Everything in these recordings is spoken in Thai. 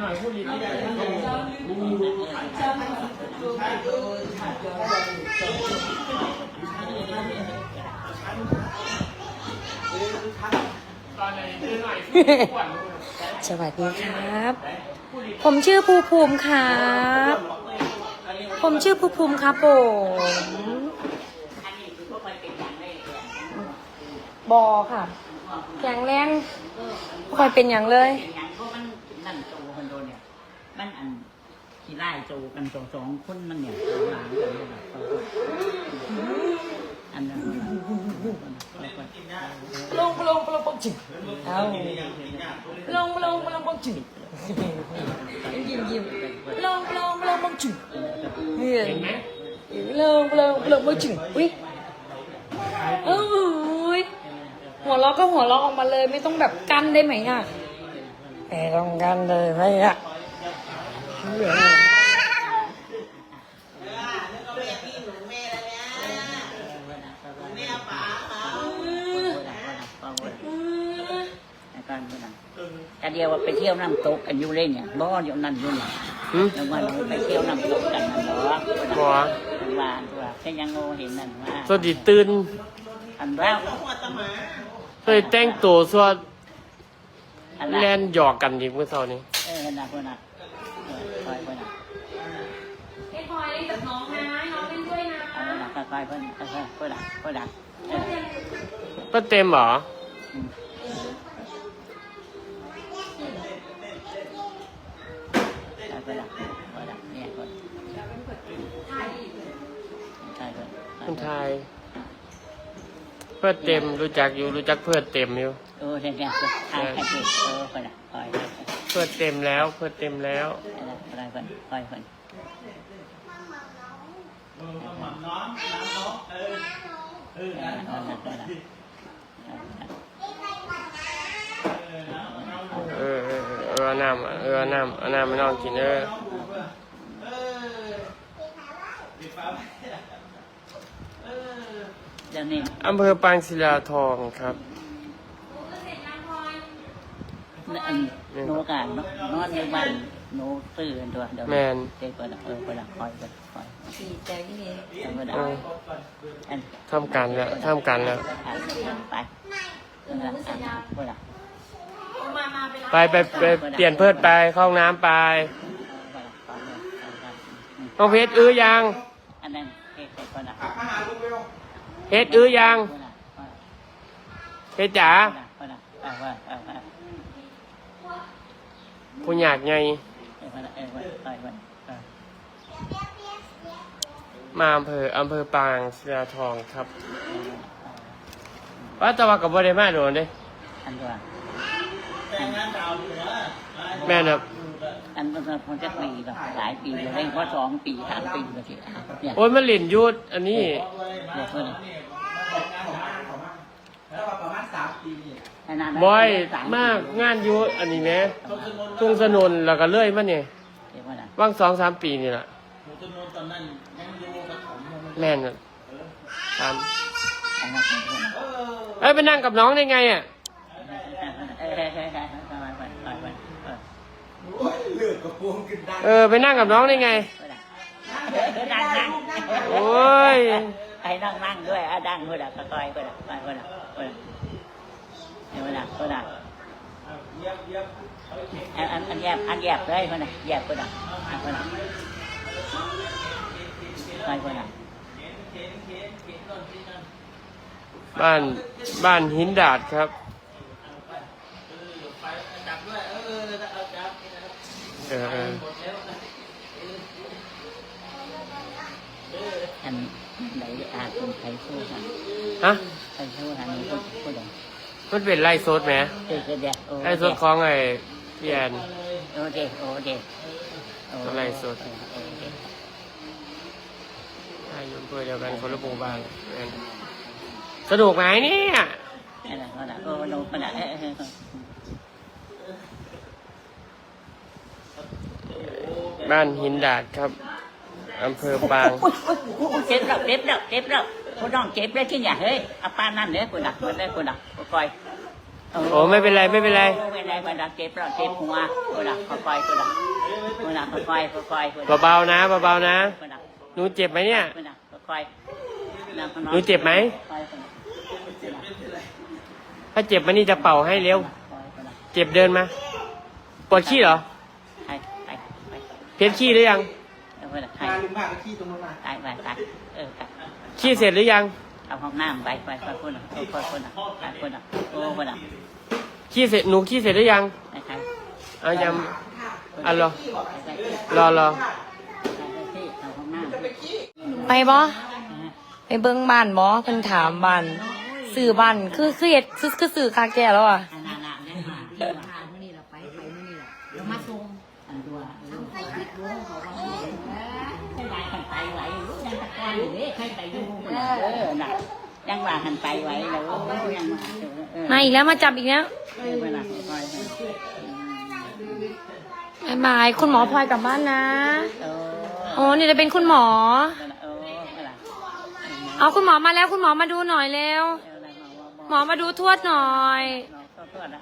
หน่อยพูดดีที่ได้ตอนไหนชื่อหน่อยขวัญสวัสดีครับ ผมชื่อภูภูมิครับ ผมชื่อภูภูมิครับผมบอค่ะ แข็งแรงบ่ค่อยเป็นอย่างเลย เป็นหยังเพรานนั่นโดนเนี่ย มันอันที่ไล่โจกันสองสองคนมันเนี่ยหลังกันเนี่ยแบบอันนั้นลงลงลงปงจิเอาลงลงลงปงจิยิ้มยิ้มลงลงลงปงจิเห็นไหมลงลงลงปงจิอุ้ยเอ้ยหัวเราะก็หัวเราะออกมาเลยไม่ต้องแบบกั้นได้ไหมอะ ไม่ต้องกันเลยไหมอะเหลือแต่เดียวว่าไปเที่ยวน้ำตกกันอยู่เลยเนี่ยบ่เดี๋ยนั่นอยู่นี่แล้ววันนี้ไปเที่ยวน้ำตกกันนั่นหรอบัวานตัวแค่ยังโง่เห็นนั่นว่าสวัสดีตื่นอันแล้วเคยแต่งตัวสวด อันแลแล้วนหยอกกันดีเมื่อเช้านี้เออนะคนน่ะเออคอยคนน่ะไอ้พลอยเล่นกับน้องนะน้องเล่นด้วยนะเอาละคอยคนคอยคนน่ะคนน่ะเออก็เต็มเหรออืมเอาคนน่ะคนน่ะเนี่ยคนใช่คนคนไทย เพื่อเต็มรู้จักอยู่รู้จักเพื่อเต็มอยู่ โอ้เนี่ยเนี่ยทายให้ดูเออคนน่ะคอยคนเพื่อเต็มแล้วเพื่อเต็มแล้วอะไรคนคอยคนเออเอาละเอาละเออเออเออเอาน้ำเออเอาน้ำเอาน้ำมาน้องกินเออเดี๋ยวนี้อำเภอปางศิลาทองครับ อันโนกานนอนในบ้านโนตื่นตัวเดี๋ยวแมนเด็กคนละเออคนละคอยคนคอยดีใจที่นี่เอาคนละเอออันทำการแล้วทำการแล้ว ไปคนละคนละมามาไปไปไปไปเปลี่ยนเพิดไปเข้าห้องน้ำไปน้องเพชรอื้อยัง อันนั้นเด็กคนละเพชรอื้อยังคนละเพชรจ๋าคนละเอาว่าเอาว่าคุณอยากไงคนละเออคอยคนมาอำเภออำเภอปางศิลาทองครับว่าแตะวันกับบริมาโดนเด้ อันตัวแม่นครับอันนั้นคงจะปีแบบหลายปีเลยเพราะสองปีสามปีเลยทีเนี่ยโอ้ยมันเหรียญยุดอันนี้เดี๋ยวคนบอยมากงานยุดอันนี้แหม่ทุ่งสนุนแล้วก็เลื่อยมาเนี่ยเดี๋ยวคนละว่างสองสามปีนี่แหละแม่นอะตามอันนั้นคนละเอ้ยไปนั่งกับน้องได้ไงอะเออเออเออประมาณวันวันวันเออเออไปนั่งกับน้องได้ไง นั่งนั่ง โอ้ย ไอ้นั่งนั่งด้วยอะดังคนละคอยคนละคอยคนละคนละคนละคนละอันอันอันแยบอันแยบเลยคนละแยบคนละคนละคอยคนละบ้านบ้านหินดาดครับเออ อออันไหนอาคุณใครสู้กันฮะใครสู้กันนี่พูดพูดอย่างมันเป็นไล่โซดไหมเด็กเด็กโอ้ไล่โซดของไอ้พี่แอนโอเคโอเคอะไรสดใช่อยุ่อำเภอเดียวกันคนละหมู่บ้านแอนสนุกไหมเนี่ยนั่นแหละนั่นแหละโอ้โนนั่นแหละเออเออบ้านหินดาดครับ อำเภอปาง เจ็บแล้วเจ็บแล้วเจ็บแล้วคุณน้องเจ็บแล้วที่เนี่ยเฮ้ยเอาป้านั่นเนี่ยคุณน่ะคุณได้คุณน่ะคอยโอ้ไม่เป็นไรไม่เป็นไรไม่เป็นไรเวลาเจ็บเราเจ็บหัวเวลาค่อยๆเวลาเวลาค่อยๆค่อยๆเบาๆนะเบาๆนะเวลาหนูเจ็บไหมเนี่ยเวลาค่อยๆเวลาขาหนูเจ็บไหมค่อยๆเวลาถ้าเจ็บมานี่จะเป่าให้เร็วค่อยๆเวลาเจ็บเดินมาปวดขี้เหรอไปไปไปเพชรขี้หรือยัง เวลาใครมาลุงมากก็ขี้ตรงนู้นมาตายไปตายเออตายขี้เสร็จหรือยังเอาห้องน้ำไปไปไปคนละคนคนละคนละโอ้คนละขี้เสร็จหนูขี้เสร็จหรือยังใครเอายังอะรอรอรอที่เอาห้องน้ำไปบ่ไปเบิ่งบ้านบ่เพิ่นถามบ้านสื่อบ้านคือคือเฮ็ดคือคือสื่อคาแก่แล้วอะอันนั้นอันนั้นที่ว่ามื้อนี้ล่ะไปไปมื้อนี้ล่ะเรามาส่ง อันตัว ใครคิดรู้เขาว่ามื้อนี้เออ ให้ลายหันไปไหวยังตะกอนอยู่เด้ใครไปอยู่ เออน่ะยังว่าหันไปไหวแล้วยังมาเออมาอีกแล้วมาจับอีกแล้วเออเวลาคอยบ๊ายบายคุณหมอพลอยกลับบ้านนะเออโอ้นี่จะเป็นคุณหมอ เออเวลาเอาคุณหมอมาแล้วคุณหมอมาดูหน่อยเร็วเออหมอมาดูทวดหน่อย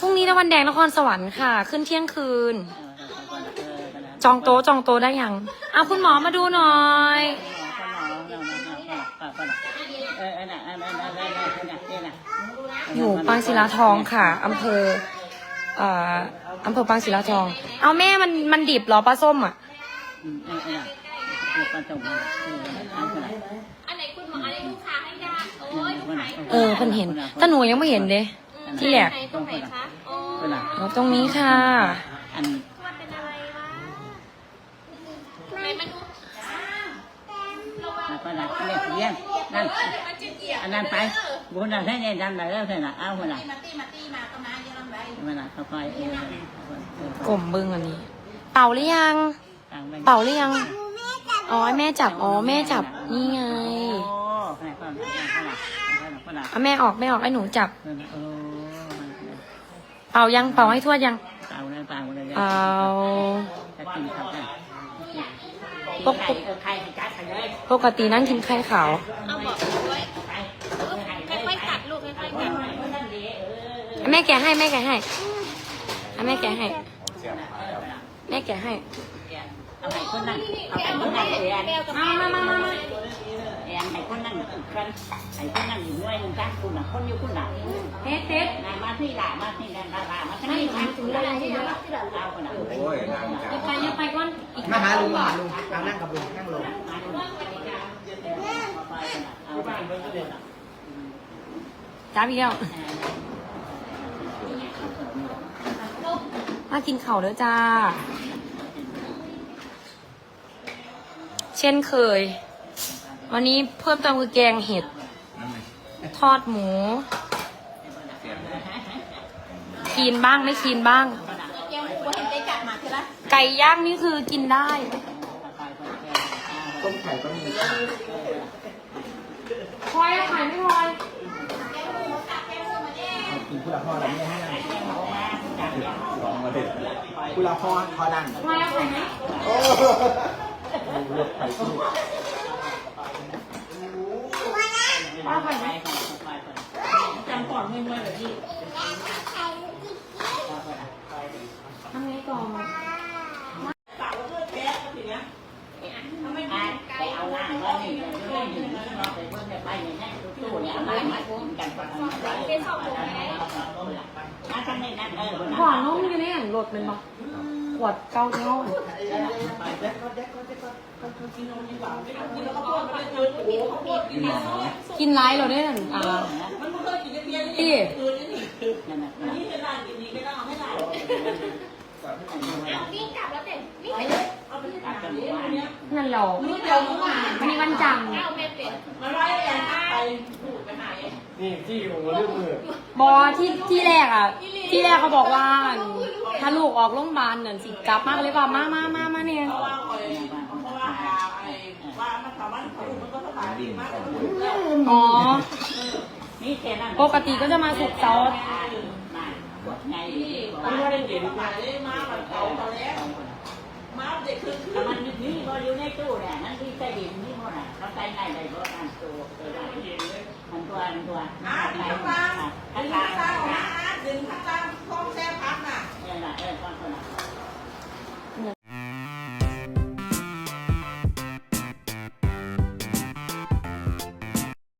พรุ่งนี้ตะวันแดงนครสวรรค์ค่ะ ขึ้นเที่ยงคืน จองโต๊ะจองโต๊ะได้ยังเอาคุณหมอมาดูหน่อยอ ยู่ปางศิลาทองค่ะอำเภอเอ่ออำเภอปางศิลาทอง เอาแม่มันมันดิบเหรอปลาส้มอะอันไหนคุณหมออันไหนลูกค้าให้ยาโอ้ยลูกค้าเออเพิ่นเห็นแต่หนูยังไม่เห็นเด้ที่แหลกไหนตรงไหนคะโอ้ยเอาตรงนี้ค่ะอันทวดเป็นอะไรวะไหนมันดูอ้าวระวังก็นักเรียนเรียน นั่นมันจะเหยียบอันนั้นไปบุญอะไรเนี่ยดันไปแล้วใช่ไหมเอาเวลามาตีมาตีมาก็มาเยอะลำไรเวลาเขาไปเออกลมบึ้งอันนี้ เป่าหรือยัง เป่าหรือยัง อ๋อให้แม่จับ อ๋อแม่จับ นี่ไงโอ้ขนาดขนาดขนาดขนาดเอาแม่ออกแม่ออกให้หนูจับโอ้เป่ายังเป่าให้ทวดยัง เปล่าเลยเปล่าเลยเป่าจะกินครับ ปกไข่ไข่กัดไข่เลยปกตินั่งกินไข่ขาว เอาบอกด้วยค่อยๆกัดลูกค่อยๆกัดแม่แกะให้แม่แกะให้ให้แม่แกะให้ แม่แกะให้เอาไข่คนนั่งเอาไข่คนนั่งเอียนมามามามาเอีย นไข่คนนั่งกันไข่คนนั่งอยู่ด้วยหนึ่งกันคุณน่ะคนอยู่คุณน่ะเฮ็ดเฮ็ดนายมาที่ด่ามาที่ด่าด่าด่ามาที่นี่มาถึงเวลาที่เราเราคนน่ะโอ้ยนางอย่าไปอย่าไปก่อนอีกมาหาลุงมาหาลุงนางนั่งกับลุงนั่งลงเอาไปจ้าพี่แก้วมากินข้าวเด้อจ้า เช่นเคย วันนี้เพิ่มเติมคือแกงเห็ด ทอดหมูกินบ้างไม่กินบ้างเดี๋ยวกูเห็นได้กัดมาใช่ไหมไก่ย่างนี่คือกินได้ต้มไข่ก็มีพลอยเอาไข่ไม่พลอยกินกุหลาบพ่อเราไม่ให้นั่งลองมาเลยกุหลาบพ่อพอนั่งพลอยเอาไข่ไหมโอ้เลือกไข่สู้ เอาไข่ไหม จำก่อนเมื่อเมื่อแบบนี้ทำไงก่อนไปเอาหน้าแล้วนี่เรื่องอยู่ที่เราไปเมื่อไปเนี่ยแน่ตู้เนี่ยมามากันก่อนมาทำในนั้นเออขวานน้องอยู่ในอย่างรถมันบอกขวดเก้าเท่ากินไรเราได้หนึ่งอ่า พี่นั่นแหละวิ่งกลับแล้วเด็กวิ่งไปเลยตัดกันว่านั่นเราวันนี้วันจันทร์เอาแม่เป็ดนี่ที่ผมมาเรื่องมือบอที่ที่แรกอะ ที่แรกเขาบอกว่า ถ้าลูกออกโรงพยาบาลเนี่ยสิกลับมากเลยว่ามามามามาเนี่ยอ๋อนี่ นี่แค่นั้นปกติก็จะมาสุกร์เสาร์อาทิตย์ ไงไม่ได้เห็นมาเลยมาแบบเก่าตอนแรกมาเด็กคือคือแต่มันนี่ก็อยู่ในตู้แหละนั่นที่ใต้ดินนี่หมดอะเขาใส่ในใบบัวกันตัวตัวได้มันตัวมันตัวอาดึงข้างล่างดึงข้างล่างดึงข้างล่างคล้องแซ่ตักน่ะ เออละเออก้อนคนละ